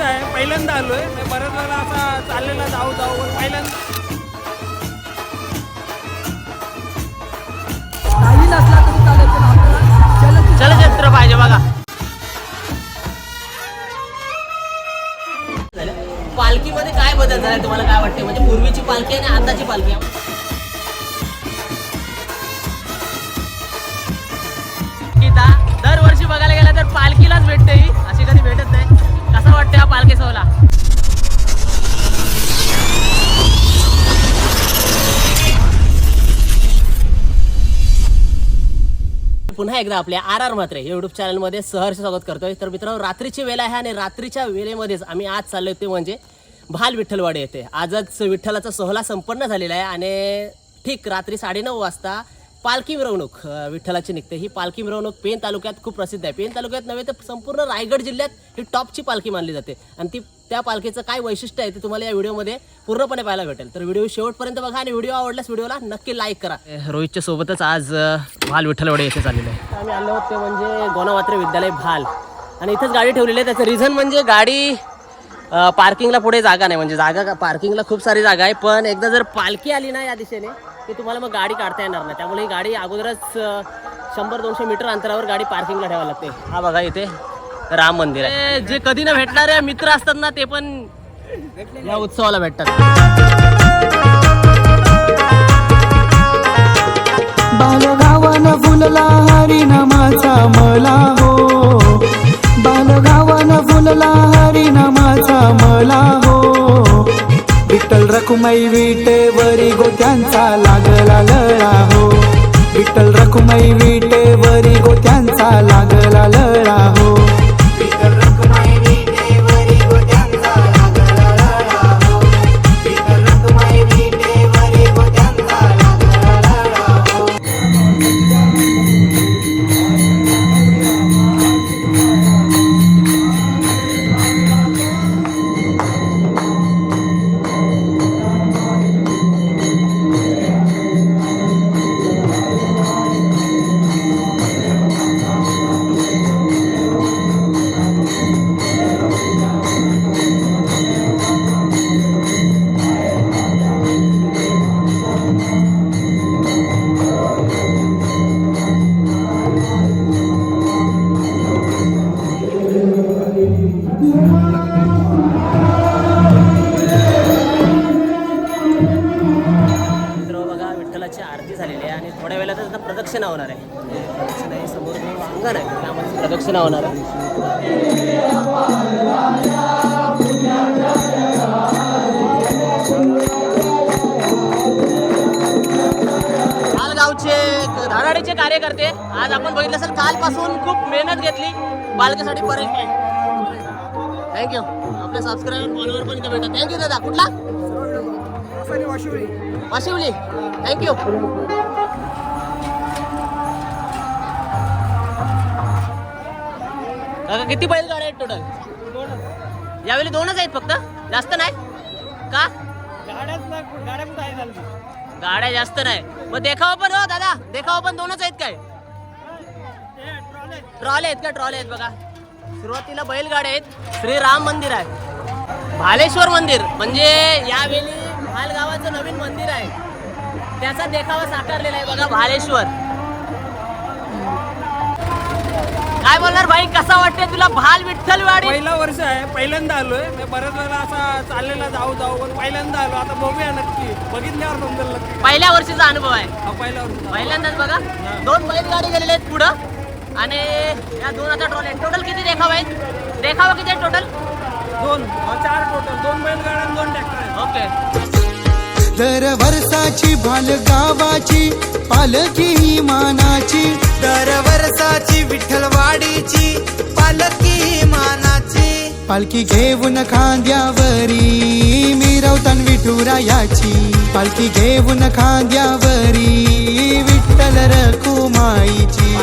आहे पहिल्यांदा आलोय. मी बऱ्याच वेळेला असा चाललेला जाऊ जाऊ पण पहिल्यांदा चलचित्र पाहिजे बघा. पालखीमध्ये काय बदल झालाय तुम्हाला काय वाटते म्हणजे पूर्वीची पालखी आणि आताची पालखी? दरवर्षी बघायला गेला तर पालखीलाच भेटते ही. अशी कधी भेटत नाही. कसं वाटतं हा पालखी सोहळा? पुन्हा एकदा आपल्या आर आर मात्रे युट्यूब चॅनलमध्ये सहर्ष स्वागत करतोय. तर मित्रांनो रात्रीची वेळ आहे आणि रात्रीच्या वेळेमध्येच आम्ही आज चाललो ते म्हणजे भाल विठ्ठलवाडी येथे. आजच विठ्ठलाचा सोहळा संपन्न झालेला आहे आणि ठीक रात्री साडेनऊ वाजता पालखी मिरवणूक. विठ्ठलाची निघते. ही पालखी मिरवणूक पेन तालुक्यात खूप प्रसिद्ध आहे. पेन तालुक्यात नव्हे तर संपूर्ण रायगड जिल्ह्यात ही टॉपची पालखी मानली जाते. आणि ती त्या पालखीचं काय वैशिष्ट्य आहे ते तुम्हाला या व्हिडिओमध्ये पूर्णपणे पाहायला भेटेल. तर व्हिडिओ शेवटपर्यंत बघा आणि व्हिडिओ आवडल्यास व्हिडिओला नक्की लाईक करा. रोहितच्या सोबतच आज भाल विठ्ठलवाडी येथे चाललेलं आहे. आम्ही आलो ते म्हणजे गोनामात्रे विद्यालय भाल. आणि इथंच गाडी ठेवलेली आहे. त्याचं रिझन म्हणजे गाडी पार्किंगला पुढे जागा नाही म्हणजे जागा का पार्किंगला खूप सारी जागा आहे पण एकदा जर पालखी आली ना या दिशेने की तुम्हाला मग गाडी काढता येणार नाही. त्यामुळे ही गाडी अगोदरच शंभर दोनशे मीटर अंतरावर गाडी पार्किंगला ठेवावी लागते. हा बघा इथे राम मंदिर आहे. जे कधी ना भेटणारे मित्र असतात ना ते पण या उत्सवाला भेटतात. बालगावान फुलला हरिनामाचा मला. हरिनामाचा मला हो. विठ्ठल रखुमाई विटेवरी गोत्यांचा लागला लळा हो. विठ्ठल रखुमाई विटे आता प्रदक्षिणा होणार आहे. प्रदक्षिणा हे समोर अंगण आहे त्यामध्ये प्रदक्षिणा होणार आहे. काल गावचे धाराडीचे कार्यकर्ते आज आपण बघितलं सर कालपासून खूप मेहनत घेतली. बालकेसाठी परेश थँक्यू आपले सबस्क्राईबर फॉलोअर पण इथे भेटतात थँक्यू दादा. कुठला? वाशिवली. थँक्यू किती बैलगाड्या आहेत टोटल यावेळी दोनच आहेत फक्त? जास्त नाही? का? गाड्या गाड्या जास्त नाही. मग देखावा पण हो दादा. देखावा पण दोनच आहेत काय? ट्रॉले आहेत का? ट्रॉले आहेत बघा. सुरुवातीला बैलगाड्या आहेत. श्री राम मंदिर आहे. भालेश्वर मंदिर. म्हणजे यावेळी भाल गावाचं नवीन मंदिर आहे. त्याचा देखावा साकारलेला आहे बघा भालेश्वर. काय बोलणार भाई? कसा वाटते तुला? भाल विठ्ठलवाडी पहिला वर्ष आहे पहिल्यांदा आलोय. मी बऱ्याच वेळेला असा चाललेला जाऊ जाऊ पण पहिल्यांदा आलो. आता बघूया नक्की. बघितल्यावर समजेल नक्की पहिल्या वर्षीचा अनुभव आहे. हा पहिला वर्ष पहिल्यांदाच बघा. दोन बैलगाडी गेलेले आहेत पुढं. आणि या दोन आता ट्रॉले टोटल किती देखावा आहेत देखावा किती आहे टोटल दोन. हा, चार टोटल दोन बैलगाड्या आणि दोन ट्रॅक्टर ओके दर वर्षाची बालगावाची पालखी ही मानाची. दर वर्षाची विठ्ठलवाडीची पालखी मानाची. पालखी घेऊन खांद्यावरी मिरवतान विठुरायाची. पालखी घेऊन खांद्यावरी विठ्ठल रखुमाईची.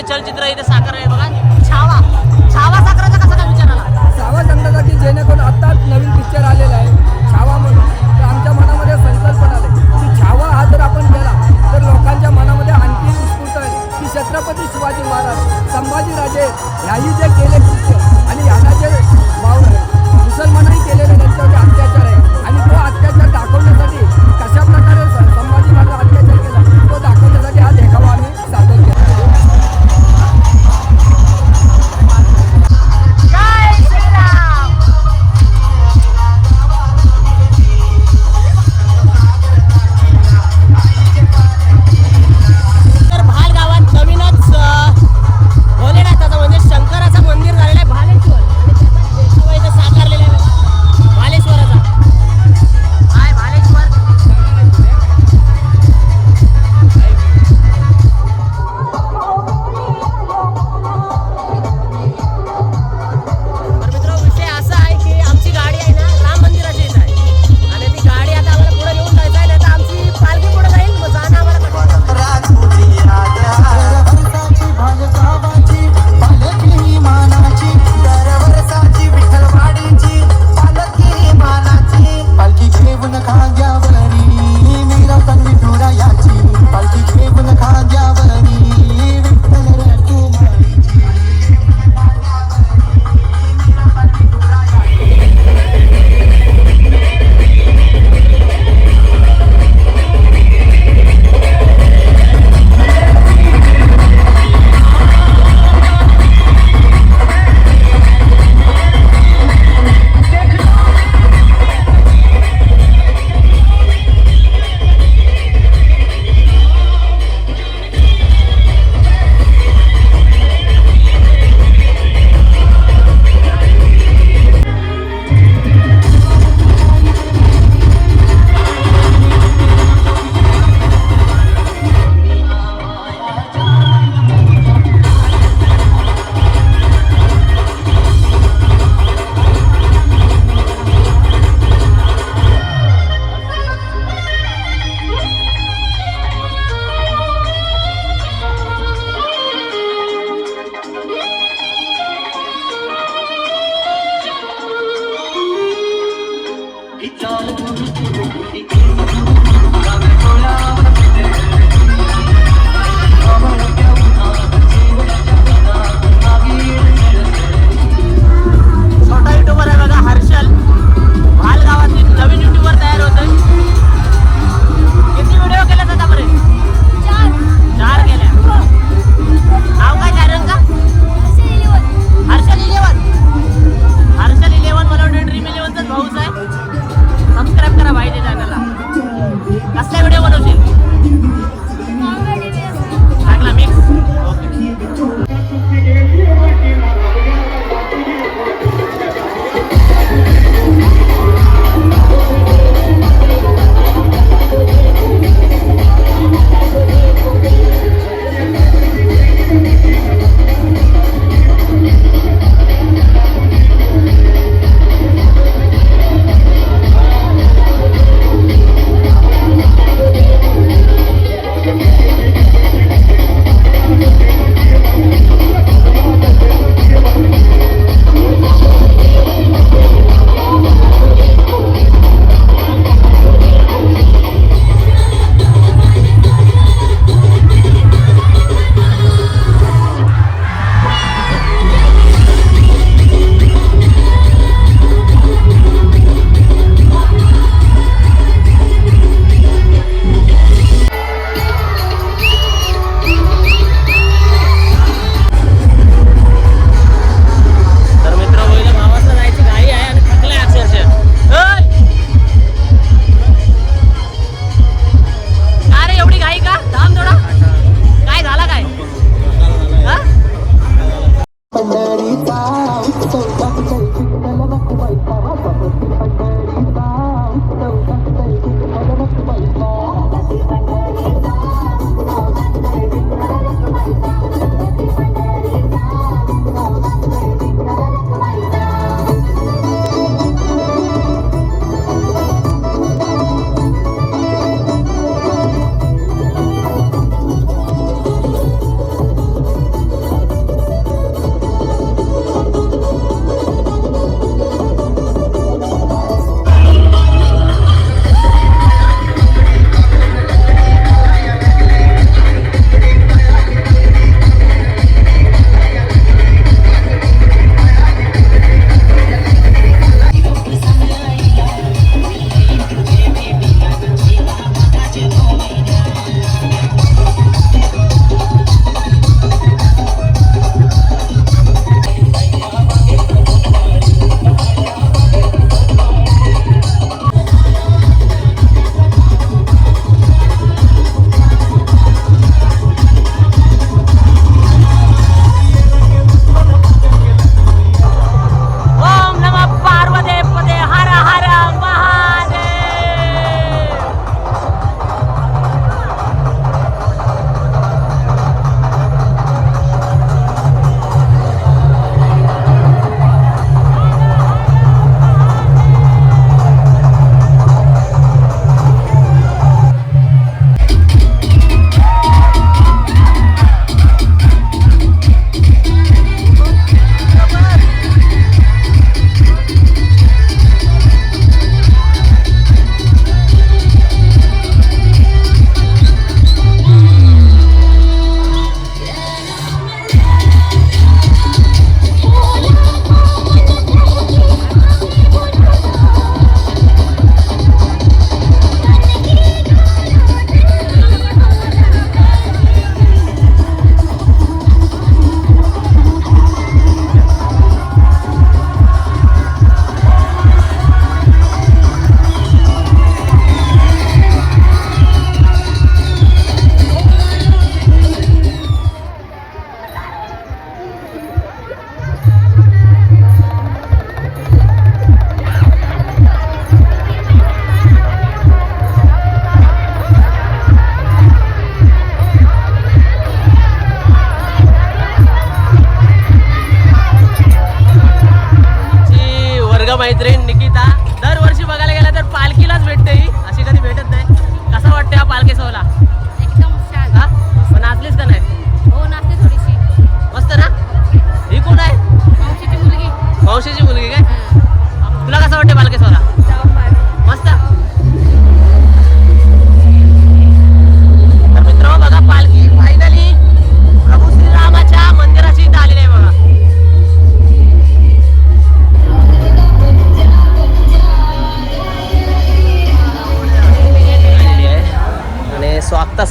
ते चलचित्र इथे साखर आहे बघा. छावा. छावा साखराचा कसा काय विचार आला? छावा सांगण्यासाठी जेणेकरून आत्ताच नवीन पिक्चर आलेला आहे. छावा म्हणून. तर आमच्या मनामध्ये संकल्पना आले की छावा हा जर आपण केला तर लोकांच्या मनामध्ये आणखी उत्स्फूर्त आहे. की छत्रपती शिवाजी महाराज संभाजीराजे ह्याही जे केले कृत्य आणि ह्यांना जे भाव मुसलमानही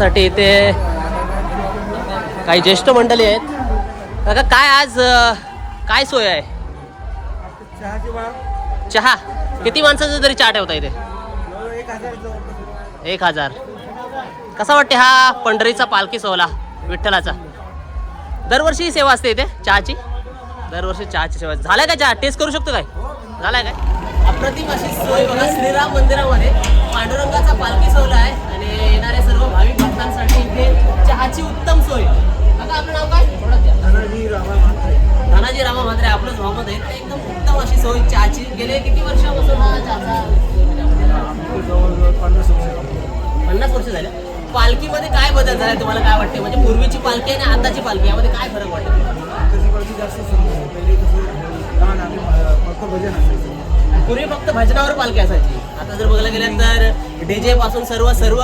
आणि इथे काही ज्येष्ठ मंडळी आहेत. काका काय आज काय सोय आहे? चहा. किती माणसाचं तरी चहा ठेवता इथे? एक हजार. कसा वाटते हा पंढरीचा पालखी सोहळा विठ्ठलाचा? दरवर्षी ही सेवा असते इथे चहाची? दरवर्षी चहाची सेवा. झालाय का चहा? टेस्ट करू शकतो काय? झालाय काय? अप्रतिम अशी सोय बघा श्रीराम मंदिरामध्ये पांडुरंगाचा पालखी सोहळा आहे आणि येणारे सर्व भाविक भक्तांसाठी इथे चहाची उत्तम सोय. आपलं नाव काय? ओळख द्या. धनाजी रामा म्हात्रे आपलंच मोहम्मद आहे. तर एकदम उत्तम अशी सोय चहाची. गेले किती वर्षापासून हा चहाचा पन्नास वर्ष झाले. पालखीमध्ये काय बदल झाला तुम्हाला काय वाटते म्हणजे पूर्वीची पालखी आणि आताची पालखी यामध्ये काय फरक वाटतो पूर्वी फक्त भजनावर पालखी असायची. आता जर बघायला गेलं तर डीजे पासून सर्व सर्व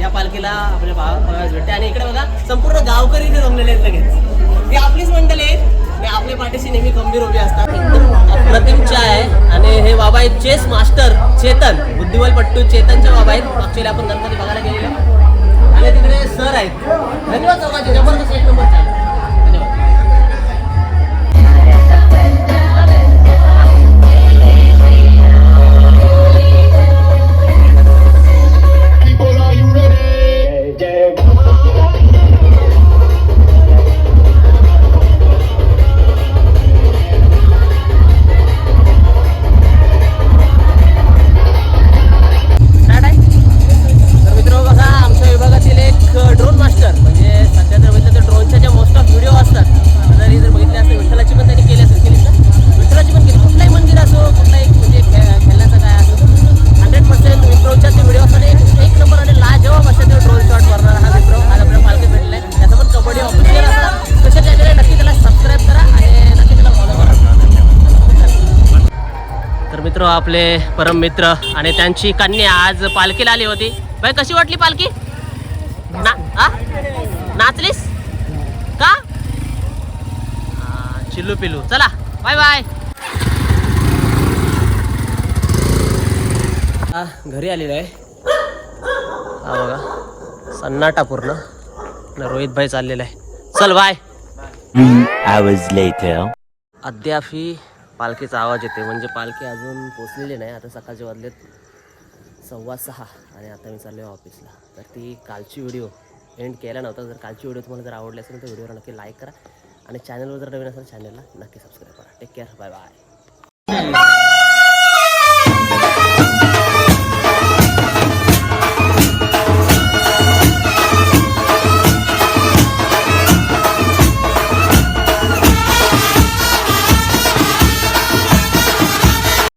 या पालखीला आपल्या भाव भेटते. आणि इकडे बघा संपूर्ण गावकरी इथे जमलेले आहेत लगेच. ही आपलीच मंडळी आहेत. आपल्या पाठीशी नेहमी गंभीर उभी असतात. एकदम अप्रतिम चहा आहे आणि हे बाबा आहेत चेस मास्टर चेतन बुद्धिबल पट्टू चेतनच्या बाबा आहेत. ऍक्च्युली आपण गणपती बघायला गेलेलो. आणि तिकडे सर आहेत. धन्यवाद चौकाचे जबरदस्त एक नंबर मित्र आपले परम मित्र आणि त्यांची कन्या आज पालखीला आली होती. बाई कशी वाटली पालखी? ना आ? नाचलीस? का? चिल्लू पिल्लू. चला बाय बाय. घरी आलेलो आहे. हा बघा सन्नाटा पूर्ण. रोहित भाई चाललेला आहे. चल बाय. अद्याप ही पालखीचा आवाज येते म्हणजे पालखी अजून पोचलेली नाही. आता सकाळचे वाजलेत सव्वा सहा आणि आता मी चाललो आहे ऑफिसला. तर ती कालची व्हिडिओ एंड केला नव्हता. जर कालची व्हिडिओ तुम्हाला जर आवडली असेल तर व्हिडिओला नक्की लाईक करा. आणि चॅनलवर जर नवीन असेल चॅनलला नक्की सबस्क्राईब करा. Take care bye bye